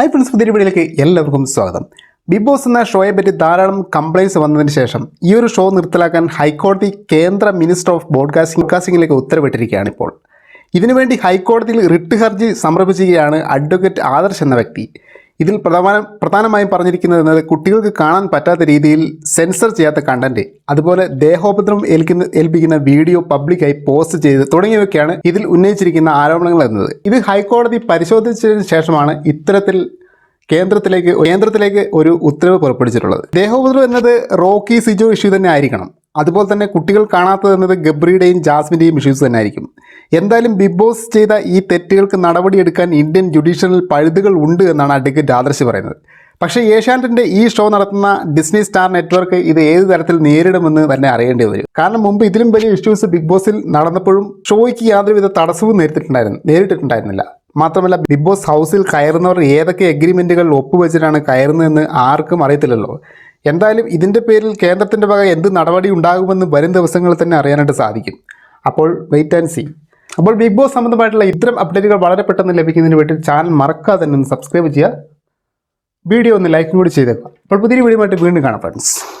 Hi friends പുതിയ വീഡിയോയിലേക്ക് എല്ലാവർക്കും സ്വാഗതം. ബിഗ് ബോസ് എന്ന ഷോയെ പറ്റി ധാരാളം കംപ്ലൈന്റ്സ് വന്നതിന് ശേഷം ഈ ഒരു ഷോ നിർത്തലാക്കാൻ ഹൈക്കോടതി കേന്ദ്ര മിനിസ്റ്റർ ഓഫ് ബ്രോഡ്കാസ്റ്റിംഗ് ബ്രോഡ്കാസ്റ്റിംഗിലേക്ക് ഉത്തരവിട്ടിരിക്കുകയാണ് ഇപ്പോൾ. ഇതിനുവേണ്ടി ഹൈക്കോടതിയിൽ റിട്ട് ഹർജി സമർപ്പിച്ചിരിക്കുകയാണ് അഡ്വക്കേറ്റ് ആദർശ് എന്ന വ്യക്തി. ഇതിൽ പ്രധാന പ്രധാനമായും പറഞ്ഞിരിക്കുന്നത് എന്നത് കുട്ടികൾക്ക് കാണാൻ പറ്റാത്ത രീതിയിൽ സെൻസർ ചെയ്യാത്ത കണ്ടന്റ് അതുപോലെ ദേഹോപദ്രവം ഏൽക്കുന്ന ഏൽപ്പിക്കുന്ന വീഡിയോ പബ്ലിക്കായി പോസ്റ്റ് ചെയ്ത് തുടങ്ങിയവയൊക്കെയാണ് ഇതിൽ ഉന്നയിച്ചിരിക്കുന്ന ആരോപണങ്ങൾ എന്നത്. ഇത് ഹൈക്കോടതി പരിശോധിച്ചതിന് ശേഷമാണ് ഇത്തരത്തിൽ കേന്ദ്രത്തിലേക്ക് കേന്ദ്രത്തിലേക്ക് ഒരു ഉത്തരവ് പുറപ്പെടുവിച്ചിട്ടുള്ളത്. ദേഹോപദ്രവം എന്നത് റോക്കി സിജോ ഇഷ്യൂ തന്നെ ആയിരിക്കണം. അതുപോലെ തന്നെ കുട്ടികൾ കാണാത്തത് എന്നത് ഗബ്രിയുടെയും ജാസ്മിന്റെയും ഇഷ്യൂസ് തന്നെ ആയിരിക്കും എന്തായാലും ബിഗ് ബോസ് ചെയ്ത ഈ തെറ്റുകൾക്ക് നടപടിയെടുക്കാൻ ഇന്ത്യൻ ജുഡീഷ്യറിൽ പഴുതുകൾ ഉണ്ട് എന്നാണ് അഡ്വക്കേറ്റ് ആദർശ് പറയുന്നത്. പക്ഷേ ഏഷ്യാനെറ്റിന്റെ ഈ ഷോ നടത്തുന്ന ഡിസ്നി സ്റ്റാർ നെറ്റ്വർക്ക് ഇത് ഏത് തരത്തിൽ നേരിടുമെന്ന് തന്നെ അറിയേണ്ടി വരും. കാരണം മുമ്പ് ഇതിലും വലിയ ഇഷ്യൂസ് ബിഗ് ബോസിൽ നടന്നപ്പോഴും ഷോയ്ക്ക് യാതൊരുവിധ തടസ്സവും നേരിട്ടിട്ടുണ്ടായിരുന്നു നേരിട്ടിട്ടുണ്ടായിരുന്നില്ല. മാത്രമല്ല ബിഗ് ബോസ് ഹൗസിൽ കയറുന്നവർ ഏതൊക്കെ എഗ്രിമെന്റുകൾ ഒപ്പുവെച്ചിട്ടാണ് കയറുന്നതെന്ന് ആർക്കും അറിയത്തില്ലല്ലോ. എന്തായാലും ഇതിന്റെ പേരിൽ കേന്ദ്രത്തിന്റെ വക എന്ത് നടപടി ഉണ്ടാകുമെന്ന് വരും ദിവസങ്ങളിൽ തന്നെ അറിയാനായിട്ട് സാധിക്കും. അപ്പോൾ വെയിറ്റ് ആൻഡ് സി അപ്പോൾ ബിഗ് ബോസ് സംബന്ധമായിട്ടുള്ള ഇത്തരം അപ്ഡേറ്റുകൾ വളരെ പെട്ടെന്ന് ലഭിക്കുന്നതിന് വേണ്ടി ചാനൽ മറക്കാതെ തന്നെ ഒന്ന് സബ്സ്ക്രൈബ് ചെയ്യുക. വീഡിയോ ഒന്ന് ലൈക്കും കൂടി ചെയ്തേക്കാം അപ്പോൾ പുതിയ വീഡിയോ ആയിട്ട് വീണ്ടും കാണാം ഫ്രണ്ട്സ്